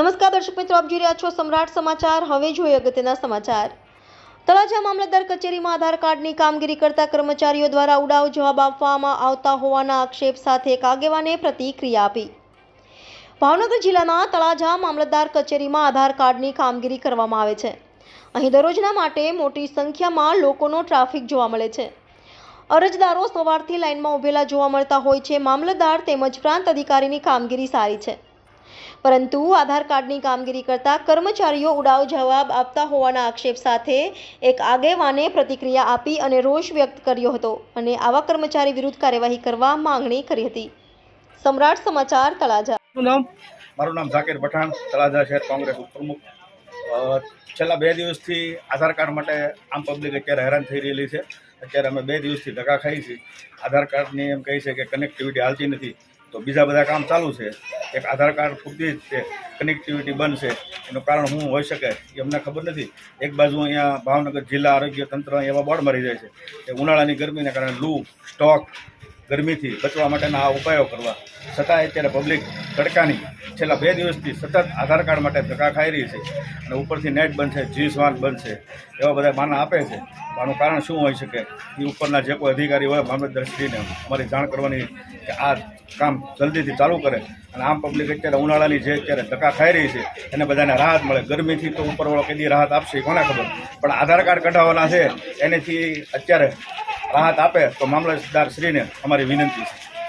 નમસ્કાર, દર્શક મિત્રો, આપ જોઈ રહ્યા છો સમ્રાટ સમાચાર. હવે જોઈએ અગત્યના સમાચાર. તળાજા મામલતદાર કચેરીમાં આધાર કાર્ડની કામગીરી કરતા કર્મચારીઓ દ્વારા ઉડાવ જવાબ આપવામાં આવતા હોવાના આક્ષેપ સાથે એક આગેવાને પ્રતિક્રિયા આપી. ભાવનગર જિલ્લાના તળાજા મામલતદાર કચેરીમાં આધાર કાર્ડની કામગીરી કરવામાં આવે છે. અહીં દરરોજના માટે મોટી સંખ્યામાં લોકોનો ટ્રાફિક જોવા મળે છે. અરજદારો સવારથી લાઇનમાં ઊભેલા જોવા મળતા હોય છે. મામલતદાર તેમજ પ્રાંત અધિકારીની કામગીરી સારી છે. પરંતુ આધાર કાર્ડની કામગીરી કરતા કર્મચારીઓ ઉડાવ જવાબ આપતા હોવાના આક્ષેપ સાથે એક આગેવાને પ્રતિક્રિયા આપી અને રોષ વ્યક્ત કર્યો હતો અને આવા કર્મચારી વિરુદ્ધ કાર્યવાહી કરવા માંગણી કરી હતી. સમ્રાટ સમાચાર તળાજા. મારું નામ ઝાકીર પઠાણ તળાજા શહેર કોંગ્રેસ ઉપપ્રમુખ. છેલ્લા બે દિવસથી આધાર કાર્ડ માટે આમ પબ્લિક અત્યારે હેરાન થઈ રહેલી છે. અત્યારે અમે બે દિવસથી ધક્કા ખાઈ છીએ. આધાર કાર્ડની એમ કહી છે કે કનેક્ટિવિટી હાલતી નથી. તો બીજા બધા કામ ચાલુ છે. એક આધાર કાર્ડ પૂરતી જ છે કનેક્ટિવિટી છે એનું કારણ શું હોઈ શકે એ અમને ખબર નથી. એક બાજુ અહીંયા ભાવનગર જિલ્લા આરોગ્ય તંત્ર એવા બોર્ડ મારી જાય છે. કે ઉનાળાની ગરમીને કારણે લૂ, સ્ટોક ગરમીથી બચવા માટેના આ ઉપાયો કરવા. છતાંય અત્યારે પબ્લિક તડકાની છેલ્લા બે દિવસથી સતત આધાર કાર્ડ માટે ધક્કા ખાઈ રહી છે અને ઉપરથી નેટ બંધ છે જી બંધ છે એવા બધા માના આપે છે. આનું કારણ શું હોઈ શકે? એ ઉપરના જે કોઈ અધિકારી હોય મામલતદારશ્રીને અમારી જાણ કરવાની કે આ કામ જલ્દીથી ચાલુ કરે. અને આમ પબ્લિક અત્યારે ઉનાળાની જે અત્યારે ધક્કા ખાઈ રહી છે, એને બધાને રાહત મળે. ગરમીથી તો ઉપરવાળો કેદી રાહત આપશે, કોને ખબર? પણ આધાર કાર્ડ કઢાવવાના છે, એનેથી અત્યારે રાહત આપે તો મામલતદારશ્રીને અમારી વિનંતી છે.